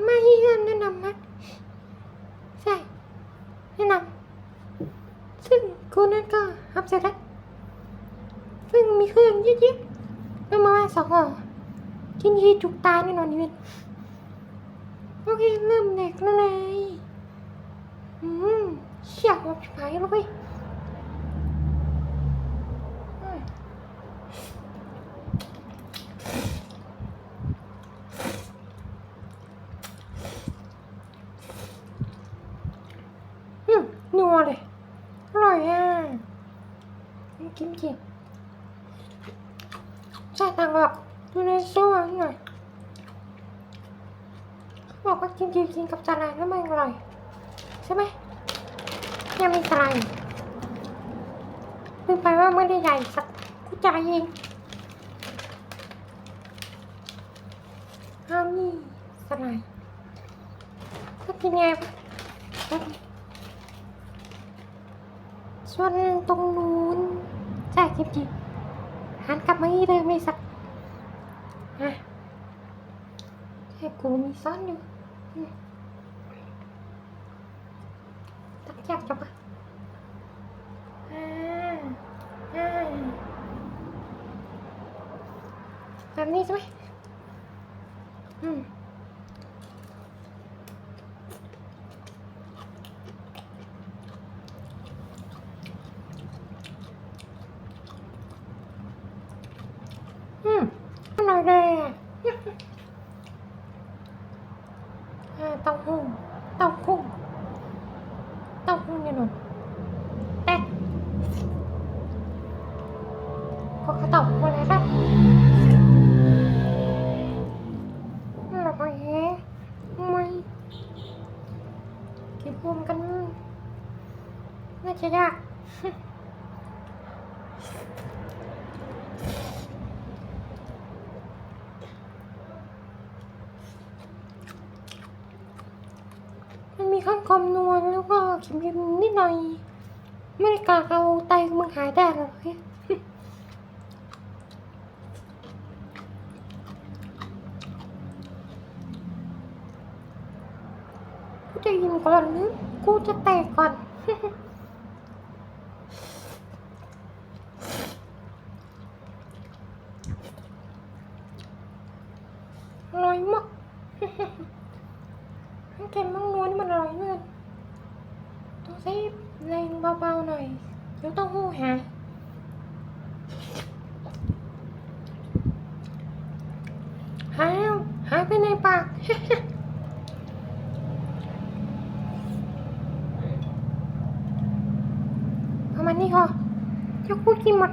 ำมาที่นั่นแนะนำนะใช่แนะนำซึ่งกูนั่นก็ทำเสร็จแล้วซึ่งมีเครื่องเยอะๆแล้วมาสองห่อกินทีจุกตายแน่นอนนี่เว้ยโอเคเริ่มแดกแล้วเลยอืมเชี่ยหอมชิบหายแล้วเว้ย มนัวเลย อร่อยอะกินกินใช่ต่างบอกดูในโซ่หน่อยบอกว่ากินกินกินกับสาหร่ายแล้วมันอร่อย ใช่ไหมยังมีสาหร่ายลืมไปว่าไม่ได้ใหญ่สักกูจ่ายเองเอานี่สาหร่ายก็กินไง ส่วนตรงนู้นใช่จริงๆหันกลับมาอีเลยไม่สักฮะแค่กูมีซ่อนอยู่ตักจับจับปะอ่าอ่าแบบนี้ใช่ไหมอืม อืมอร่อยเลยเต้าหู้เต้าหู้เต้าหู้เนี่ยหนูแตกพวกเขาเต้าหู้อะไรครับอร่อยแฮไม่กินรวมกัน น่าจะยาก มันมีข้างคำนวณแล้วก็เข็มเย็นนิดหน่อย ไม่ได้กากเอาไตมึงหายได้หรอกกูจะยินก่อนหรือกูจะแตกก่อน อร่อยมาก น้ำ เค็มมังนวนี่มันอร่อยเกินต้องใช้แรงเบาๆหน่อยเดี๋ยวต้องหู้หาหายแล้วหายไปในปากประมาณนี้พอจะพูดกินหมด